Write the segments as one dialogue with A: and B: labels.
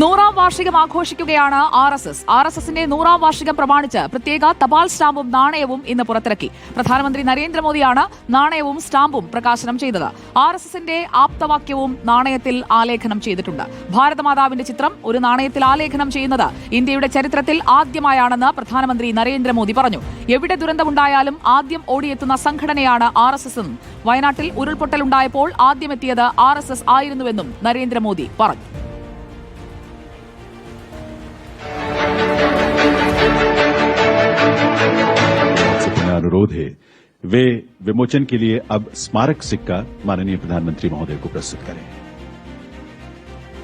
A: നൂറാം വാർഷികം ആഘോഷിക്കുകയാണ് R S S. R S എസിന്റെ നൂറാം വാർഷികം പ്രമാണിച്ച് പ്രത്യേക തപാൽ സ്റ്റാമ്പും നാണയവും ഇന്ന് പുറത്തിറക്കി. പ്രധാനമന്ത്രി നരേന്ദ്രമോദിയാണ് നാണയവും സ്റ്റാമ്പും പ്രകാശനം ചെയ്തത്. ആർ എസ് എസിന്റെ ആപ്തവാക്യവും നാണയത്തിൽ ആലേഖനം ചെയ്തിട്ടുണ്ട്. ഭാരതമാതാവിന്റെ ചിത്രം ഒരു നാണയത്തിൽ ആലേഖനം ചെയ്യുന്നത് ഇന്ത്യയുടെ ചരിത്രത്തിൽ ആദ്യമായാണെന്ന് പ്രധാനമന്ത്രി നരേന്ദ്രമോദി പറഞ്ഞു. എവിടെ ദുരന്തമുണ്ടായാലും ആദ്യം ഓടിയെത്തുന്ന സംഘടനയാണ് ആർ എസ് എസ് എന്നും വയനാട്ടിൽ ഉരുൾപൊട്ടലുണ്ടായപ്പോൾ ആദ്യമെത്തിയത് ആർ എസ് എസ് ആയിരുന്നുവെന്നും നരേന്ദ്രമോദി പറഞ്ഞു.
B: अनुरोध है। वे विमोचन के लिए अब स्मारक सिक्का माननीय प्रधानमंत्री महोदय को प्रस्तुत करें।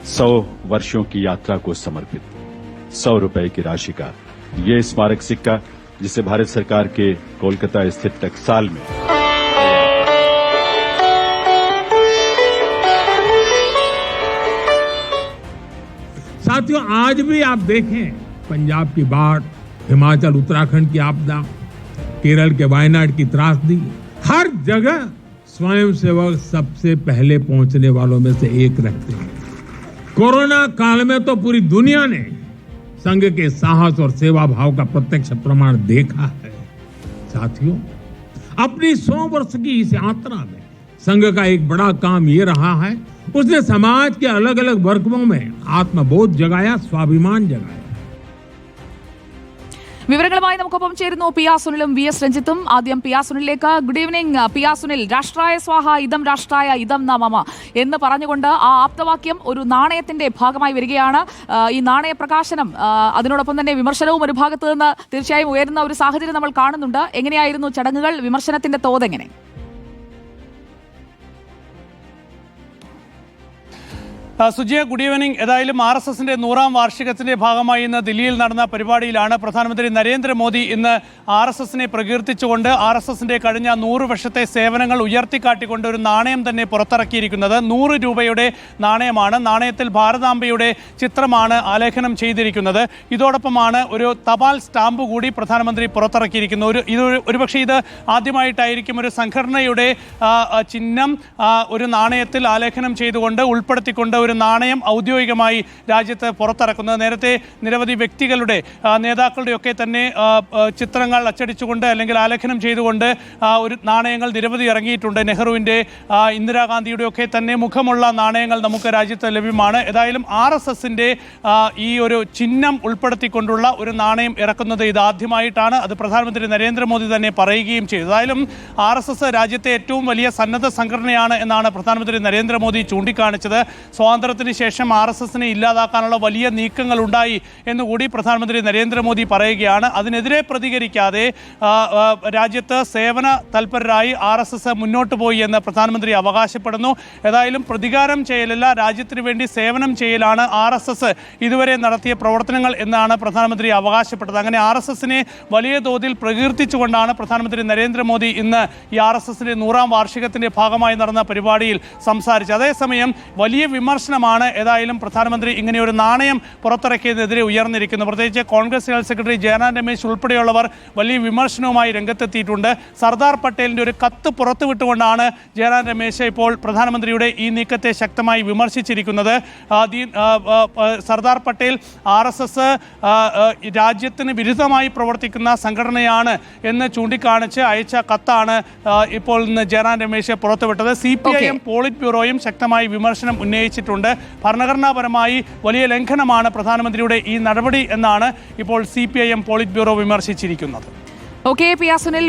B: सौ वर्षों की यात्रा को समर्पित, सौ रुपए की राशि का ये स्मारक सिक्का, जिसे भारत सरकार के कोलकाता स्थित टकसाल में
C: साथियों, आज भी आप देखें पंजाब की बाढ़, हिमाचल, उत्तराखंड की आपदा केरल के वायनाड की त्रासदी हर जगह स्वयं सेवक सबसे पहले पहुँचने वालों में से एक रहते हैं। कोरोना काल में तो पूरी दुनिया ने संघ के साहस और सेवा भाव का प्रत्यक्ष प्रमाण देखा है। साथियों, अपनी सौ वर्ष की इस यात्रा में संघ का एक बड़ा काम ये रहा है, उसने समाज के अलग अलग वर्गों में आत्मबोध जगाया, स्वाभिमान जगाया।
A: വിവരങ്ങളുമായി നമുക്കൊപ്പം ചേരുന്നു പി ആർ സുനിലും വി എസ് രഞ്ജിത്തും. ആദ്യം P R സുനിലേക്ക് good evening P R Sunil. രാഷ്ട്രായ സ്വാഹ ഇതം രാഷ്ട്രായ ഇതം നമമ എന്ന് പറഞ്ഞുകൊണ്ട് ആ ആപ്തവാക്യം ഒരു നാണയത്തിന്റെ ഭാഗമായി വരികയാണ്. ഈ നാണയ പ്രകാശനം അതിനോടൊപ്പം തന്നെ വിമർശനവും ഒരു ഭാഗത്ത് നിന്ന് തീർച്ചയായും ഉയരുന്ന ഒരു സാഹചര്യം നമ്മൾ കാണുന്നുണ്ട്. എങ്ങനെയായിരുന്നു ചടങ്ങുകൾ? വിമർശനത്തിന്റെ തോതെങ്ങനെ
D: ആ, സുജിയ ഗുഡ് ഈവനിങ് ഏതായാലും ആർ എസ് എസിന്റെ നൂറാം വാർഷികത്തിന്റെ ഭാഗമായി ഇന്ന് ദില്ലിയിൽ നടന്ന പരിപാടിയിലാണ് പ്രധാനമന്ത്രി നരേന്ദ്രമോദി ഇന്ന് ആർ എസ് എസിനെ പ്രകീർത്തിച്ചുകൊണ്ട് ആർ എസ് എസിന്റെ കഴിഞ്ഞ നൂറ് വർഷത്തെ സേവനങ്ങൾ ഉയർത്തിക്കാട്ടിക്കൊണ്ട് ഒരു നാണയം തന്നെ പുറത്തിറക്കിയിരിക്കുന്നത്. നൂറ് രൂപയുടെ നാണയമാണ്. നാണയത്തിൽ ഭാരതാംബയുടെ ചിത്രമാണ് ആലേഖനം ചെയ്തിരിക്കുന്നത്. ഇതോടൊപ്പമാണ് ഒരു തപാൽ സ്റ്റാമ്പ് കൂടി പ്രധാനമന്ത്രി പുറത്തിറക്കിയിരിക്കുന്നത്. ഒരു ഇത് ഒരു- ഒരുപക്ഷെ ഇത് ആദ്യമായിട്ടായിരിക്കും ഒരു സംഘടനയുടെ ചിഹ്നം ഒരു നാണയത്തിൽ ആലേഖനം ചെയ്തുകൊണ്ട് ഉൾപ്പെടുത്തിക്കൊണ്ട് ഒരു നാണയം ഔദ്യോഗികമായി രാജ്യത്ത് പുറത്തിറക്കുന്നത്. നേരത്തെ നിരവധി വ്യക്തികളുടെ നേതാക്കളുടെയൊക്കെ തന്നെ ചിത്രങ്ങൾ അച്ചടിച്ചുകൊണ്ട് അല്ലെങ്കിൽ ആലേഖനം ചെയ്തുകൊണ്ട് ഒരു നാണയങ്ങൾ നിരവധി ഇറങ്ങിയിട്ടുണ്ട്. നെഹ്റുവിന്റെ ഇന്ദിരാഗാന്ധിയുടെയൊക്കെ തന്നെ മുഖമുള്ള നാണയങ്ങൾ നമുക്ക് രാജ്യത്ത് ലഭ്യമാണ്. ഏതായാലും ആർ എസ് എസിന്റെ ഈ ഒരു ചിഹ്നം ഉൾപ്പെടുത്തിക്കൊണ്ടുള്ള ഒരു നാണയം ഇറക്കുന്നത് ഇതാദ്യമായിട്ടാണ് അത് പ്രധാനമന്ത്രി നരേന്ദ്രമോദി തന്നെ പറയുകയും ചെയ്തു. ഏതായാലും ആർ എസ് എസ് രാജ്യത്തെ ഏറ്റവും വലിയ സന്നദ്ധ സംഘടനയാണ് എന്നാണ് പ്രധാനമന്ത്രി നരേന്ദ്രമോദി ചൂണ്ടിക്കാണിച്ചത്. സ്വാതന്ത്ര്യത്തിന് ശേഷം ആർ എസ് എസിനെ ഇല്ലാതാക്കാനുള്ള വലിയ നീക്കങ്ങൾ ഉണ്ടായി എന്നുകൂടി പ്രധാനമന്ത്രി നരേന്ദ്രമോദി പറയുകയാണ്. അതിനെതിരെ പ്രതികരിക്കാതെ രാജ്യത്ത് സേവന തൽപരരായി ആർ എസ് എസ് മുന്നോട്ട് പോയി എന്ന് പ്രധാനമന്ത്രി അവകാശപ്പെടുന്നു. ഏതായാലും പ്രതികാരം ചെയ്യലല്ല രാജ്യത്തിന് വേണ്ടി സേവനം ചെയ്യലാണ് ആർ എസ് എസ് ഇതുവരെ നടത്തിയ പ്രവർത്തനങ്ങൾ എന്നാണ് പ്രധാനമന്ത്രി അവകാശപ്പെട്ടത്. അങ്ങനെ ആർ എസ് എസിനെ വലിയ തോതിൽ പ്രകീർത്തിച്ചുകൊണ്ടാണ് പ്രധാനമന്ത്രി നരേന്ദ്രമോദി ഇന്ന് ഈ ആർ എസ് എസിന്റെ നൂറാം വാർഷികത്തിന്റെ ഭാഗമായി നടന്ന പരിപാടിയിൽ സംസാരിച്ചത്. അതേസമയം വലിയ വിമർശനമാണ് ഏതായാലും പ്രധാനമന്ത്രി ഇങ്ങനെ ഒരു നാണയം പുറത്തിറക്കിയതിനെതിരെ ഉയർന്നിരിക്കുന്നു. പ്രത്യേകിച്ച് കോൺഗ്രസ് ജനറൽ സെക്രട്ടറി ജയറാം രമേശ് ഉൾപ്പെടെയുള്ളവർ വലിയ വിമർശനവുമായി രംഗത്തെത്തിയിട്ടുണ്ട്. സർദാർ പട്ടേലിന്റെ ഒരു കത്ത് പുറത്തുവിട്ടുകൊണ്ടാണ് ജയറാം രമേശ് ഇപ്പോൾ പ്രധാനമന്ത്രിയുടെ ഈ നീക്കത്തെ ശക്തമായി വിമർശിച്ചിരിക്കുന്നത്. Sardar Patel R S S രാജ്യത്തിന് വിരുദ്ധമായി പ്രവർത്തിക്കുന്ന സംഘടനയാണ് എന്ന് ചൂണ്ടിക്കാണിച്ച് അയച്ച കത്താണ് ഇപ്പോൾ ഇന്ന് ജയറാം രമേശ് പുറത്തുവിട്ടത്. C P I M polit ബ്യൂറോയും ശക്തമായി വിമർശനം ഉന്നയിച്ചിട്ടുണ്ട്. ഭരണഘടനാപരമായി വലിയ ലംഘനമാണ് പ്രധാനമന്ത്രിയുടെ ഈ നടപടി എന്നാണ് ഇപ്പോൾ C polit bureau വിമർശിച്ചിരിക്കുന്നത്.
A: Okay P Sunil